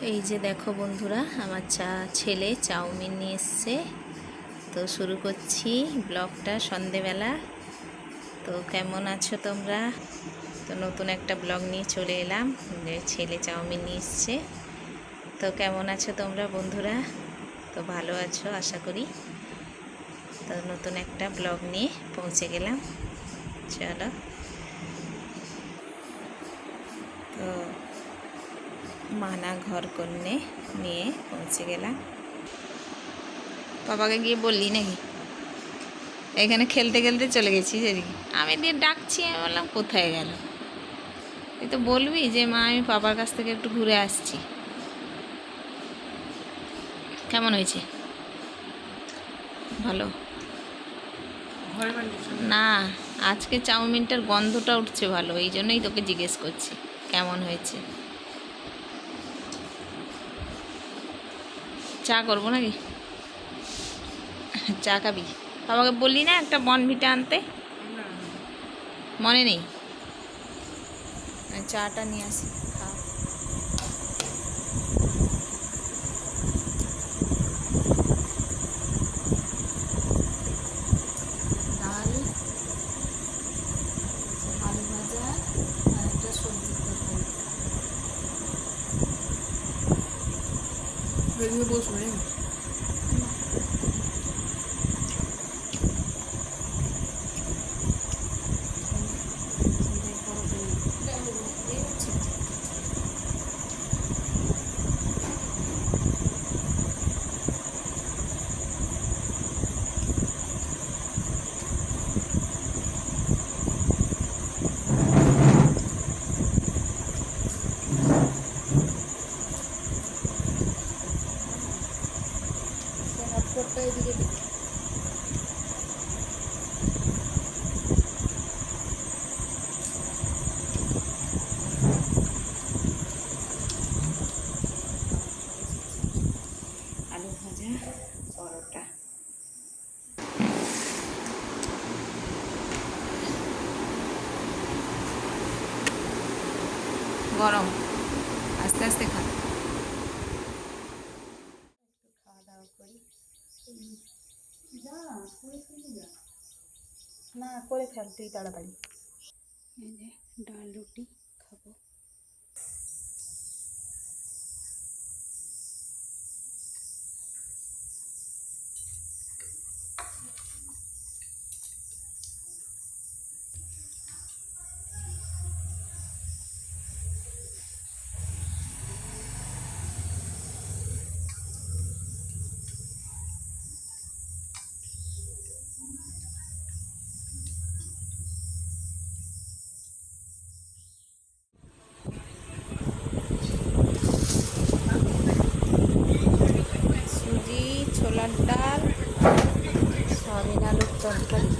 এই যে দেখো বন্ধুরা, আমার চা ছেলে চাউমিন নিয়ে এসছে। তো শুরু করছি ব্লগটা সন্ধেবেলা। তো কেমন আছো তোমরা? তো নতুন একটা ব্লগ নিয়ে চলে এলাম ছেলে চাউমিন নিয়ে এসছে। তো কেমন আছো তোমরা বন্ধুরা? তো ভালো আছো, আশা করি। তো নতুন একটা ব্লগ নিয়ে পৌঁছে গেলাম। চলো। তো মানা ঘর কন্যে নিয়ে পৌঁছে গেলাম। বাবাকে গিয়ে বললি নাকি? এখানে খেলতে খেলতে চলে গেছি যেদিকে আমি দিয়ে ডাকছি আমি বললাম কোথায় গেল? তুই তো বলবি যে মা আমি বাবার কাছ থেকে একটু ঘুরে আসছি। কেমন হয়েছে? ভালো? না আজকে চাউমিনটার গন্ধটা উঠছে ভালো এই জন্যই তোকে জিজ্ঞেস করছি কেমন হয়েছে? চা করব নাকি? চা খাবি? বাবাকে বললি না একটা বনভিটা আনতে? মনে নেই? চাটা নিয়ে আসি, খা ডাল আলু ভাজা আর একটা সবজি তরকারি এদিকে বসবো নাকি? হটপটটা এদিকে। আলু ভাজা পরোটা। গরম। আস্তে আস্তে খা। খাওয়া দাওয়া করি। না করে ফেল তুই তাড়াতাড়ি। এই যে ডাল রুটি খাব সুজি ছোলার ডাল সয়াবিন তরকারি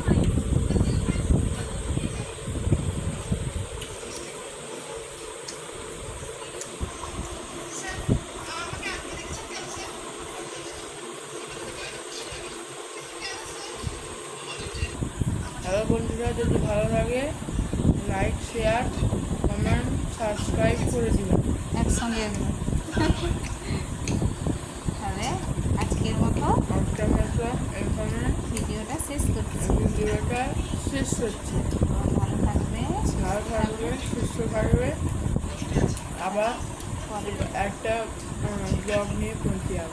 হ্যালো বন্ধুরা, যদি ভালো লাগে লাইক শেয়ার কমেন্ট সাবস্ক্রাইব করে দিবেন একসঙ্গে একদম তাহলে আজকের মতো আজকে আমরা এখানে ভিডিওটা শেষ করছি ভিডিওটা শেষ করছি ভালো থাকবে ভালো থাকবে সুস্থ থাকবে। আবার একটা ব্লগ নিয়ে পৌঁছে যাব।